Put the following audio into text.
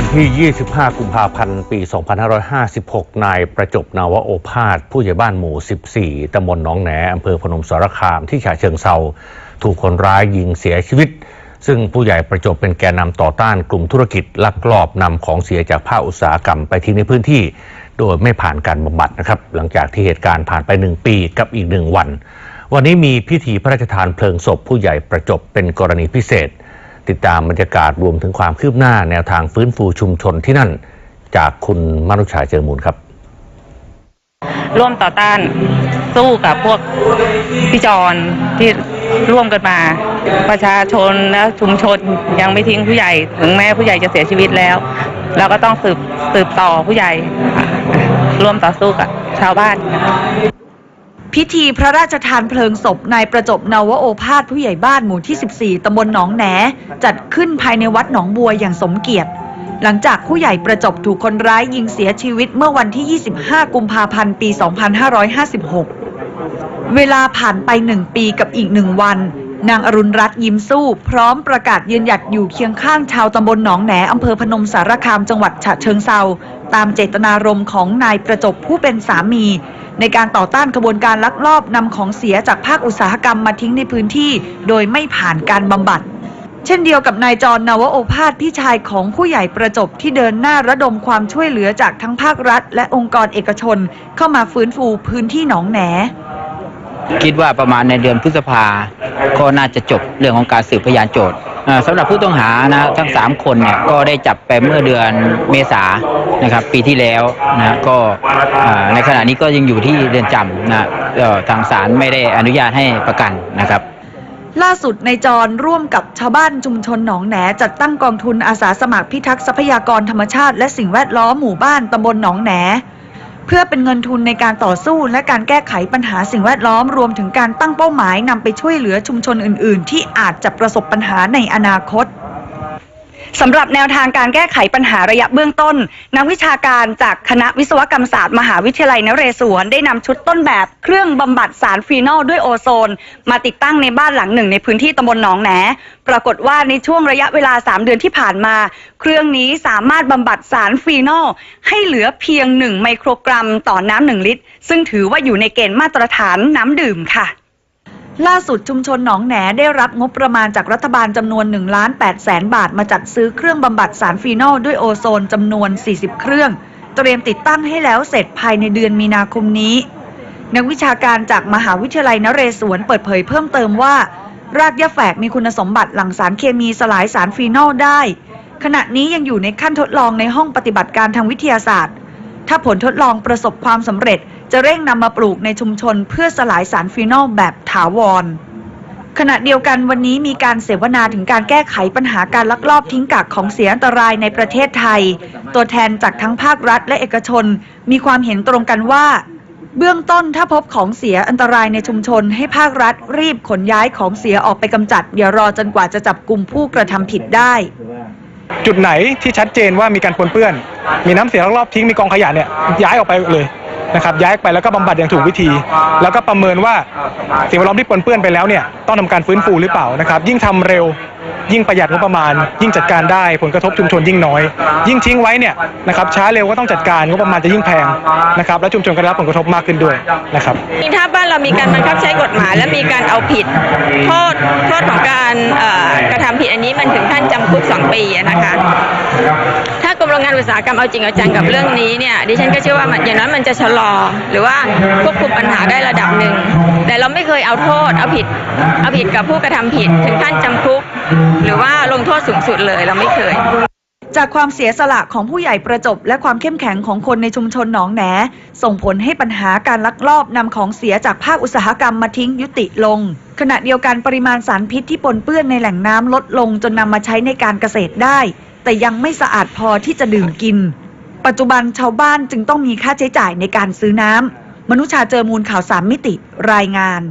วันที่ 25 กุมภาพันธ์ ปี 2556 นายประจบนาวโอภาส ผู้ใหญ่บ้านหมู่ 14 ตำบลหนองแหนอำเภอพนมสารคาม ที่ฉะเชิงเซา ถูกคนร้ายยิงเสียชีวิต ซึ่งผู้ใหญ่ประจบเป็นแกนนำต่อต้านกลุ่มธุรกิจลักลอบนำของเสียจากภาคอุตสาหกรรมไปทิ้งในพื้นที่ โดยไม่ผ่านการบำบัดนะครับ หลังจากที่เหตุการณ์ผ่านไปหนึ่งปีกับอีกหนึ่งวัน วันนี้มีพิธีพระราชทานเพลิงศพผู้ใหญ่ประจบเป็นกรณีพิเศษ ติดตามบรรยากาศรวมถึงความคืบหน้าแนวทางฟื้นฟูชุมชนที่นั่น จากคุณมนุชาเจอมูลครับร่วมต่อต้านสู้กับพวกพี่จรที่ร่วมกันมา ประชาชนและชุมชนยังไม่ทิ้งผู้ใหญ่ ถึงแม้ผู้ใหญ่จะเสียชีวิตแล้ว เราก็ต้องสืบสืบต่อผู้ใหญ่ร่วมต่อสู้กับชาวบ้าน พิธีพระราชทานเพลิงศพนายประจบนวโอภาสผู้ใหญ่บ้านหมู่ที่ 14 ตำบลหนองแหน จัดขึ้นภายในวัดหนองบัวอย่างสมเกียรติ หลังจากผู้ใหญ่ประจบถูกคนร้ายยิงเสียชีวิตเมื่อวันที่ 25 กุมภาพันธ์ ปี 2556 เวลาผ่านไปหนึ่งปีกับอีกหนึ่งวัน นางอรุณรัตน์ยิ้มสู้ พร้อมประกาศยืนหยัดอยู่เคียงข้างชาวตำบลหนองแหนอำเภอพนมสารคามจังหวัดฉะเชิงเซาตามเจตนารมณ์ของนายประจบผู้เป็นสามี ในการต่อต้านกระบวนการลักลอบนำของเสียจากภาคอุตสาหกรรมมาทิ้งในพื้นที่ โดยไม่ผ่านการบำบัด เช่นเดียวกับนายจรนวโอภาสพี่ชายของผู้ใหญ่ประจบที่เดินหน้าระดมความช่วยเหลือจากทั้งภาครัฐ และองค์กรเอกชน เข้ามาฟื้นฟูพื้นที่หนองแหนคิดว่าประมาณในเดือนพฤษภาก็น่าจะจบเรื่องของการสืบพยานโจทย์ สำหรับผู้ต้องหานะทั้ง 3 คนเนี่ยก็ได้จับไปเมื่อเดือนเมษานะครับปีที่แล้วนะก็ในขณะนี้ก็ยังอยู่ที่เรือนจำนะทางศาลไม่ได้อนุญาตให้ประกันนะครับล่าสุดในจรร่วมกับชาวบ้านชุมชนหนองแหนจัดตั้งกองทุนอาสาสมัครพิทักษ์ทรัพยากรธรรมชาติและสิ่งแวดล้อมหมู่บ้านตำบลหนองแหน เพื่อเป็นเงินทุนในการต่อสู้และการแก้ไขปัญหาสิ่งแวดล้อมรวมถึงการตั้งเป้าหมายนำไปช่วยเหลือชุมชนอื่น ๆ ที่อาจจะประสบปัญหาในอนาคต สำหรับแนวทางการแก้ไขปัญหาระยะเบื้องต้น นักวิชาการจากคณะวิศวกรรมศาสตร์มหาวิทยาลัยนเรศวรได้นำชุดต้นแบบเครื่องบำบัดสารฟีนอลด้วยโอโซน มาติดตั้งในบ้านหลังหนึ่งในพื้นที่ตำบลหนองแหนปรากฏว่าในช่วงระยะเวลา 3 เดือนที่ผ่านมา เครื่องนี้สามารถบำบัดสารฟีนอล ให้เหลือเพียง 1 ไมโครกรัมต่อน้ำหนึ่งลิตร ซึ่งถือว่าอยู่ในเกณฑ์มาตรฐานน้ำดื่มค่ะ ล่าสุดชุมชนหนองแหนได้รับงบประมาณจากรัฐบาลจำนวน1ล้าน8แสนบาทมาจัดซื้อเครื่องบำบัดสารฟีนอลด้วยโอโซนจำนวน 40 เครื่อง เตรียมติดตั้งให้แล้วเสร็จภายในเดือนมีนาคมนี้ นักวิชาการจากมหาวิทยาลัยนเรศวรเปิดเผยเพิ่มเติมว่า รากยะแฝกมีคุณสมบัติหลั่งสารเคมีสลายสารฟีนอลได้ ขณะนี้ยังอยู่ในขั้นทดลองในห้องปฏิบัติการทางวิทยาศาสตร์ ถ้าผลทดลองประสบความสำเร็จ จะเร่งนำมาปลูกในชุมชนเพื่อสลายสารฟีนอลแบบถาวร ขณะเดียวกันวันนี้มีการเสวนาถึงการแก้ไขปัญหาการลักลอบทิ้งกักของเสียอันตรายในประเทศไทย ตัวแทนจากทั้งภาครัฐและเอกชน มีความเห็นตรงกันว่า เบื้องต้นถ้าพบของเสียอันตรายในชุมชน ให้ภาครัฐรีบขนย้ายของเสียออกไปกำจัดอย่ารอจนกว่าจะจับกลุ่มผู้กระทำผิดได้จุดไหนที่ชัดเจนว่ามีการปนเปื้อน มีน้ำเสียรอบทิ้งมีกองขยะเนี่ยย้ายออกไปเลย นะครับย้ายไปแล้วก็บำบัดอย่างถูกวิธี แล้วก็ประเมินว่าสิ่งแวดล้อมที่ปนเปื้อนไปแล้วเนี่ยต้องทำการฟื้นฟูหรือเปล่านะครับ ยิ่งทำเร็วยิ่งประหยัดงบประมาณ ยิ่งจัดการได้ผลกระทบชุมชนยิ่งน้อย ยิ่งทิ้งไว้เนี่ยนะครับช้าเร็วก็ต้องจัดการงบประมาณจะยิ่งแพงนะครับแล้วชุมชนก็ได้รับผลกระทบมากขึ้นด้วยนะครับถ้าบ้านเรามีการบังคับใช้กฎหมาย และมีการเอาผิดโทษโทษของการเอันนี้มันถึงขั้นจำคุกสองปีนะคะ ถ้ากรมโรงงานอุตสาหกรรมเอาจริงเอาจังกับเรื่องนี้เนี่ยดิฉันก็เชื่อว่าอย่างน้อยมันจะชะลอ หรือว่าควบคุมปัญหาได้ระดับหนึ่งแต่เราไม่เคยเอาโทษเอาผิดเอาผิดกับผู้กระทำผิดถึงขั้นจำคุก หรือว่าลงโทษสูงสุดเลยเราไม่เคยจากความเสียสละของผู้ใหญ่ประจบ และความเข้มแข็งของคนในชุมชนหนองแหน ส่งผลให้ปัญหาการลักลอบนำของเสียจากภาคอุตสาหกรรมมาทิ้งยุติลง ขณะเดียวกันปริมาณสารพิษที่ปนเปื้อนในแหล่งน้ำลดลงจนนำมาใช้ในการเกษตรได้ แต่ยังไม่สะอาดพอที่จะดื่มกิน ปัจจุบันชาวบ้านจึงต้องมีค่าใช้จ่ายในการซื้อน้ำมนุชาเจอมูลข่าวสามมิติรายงาน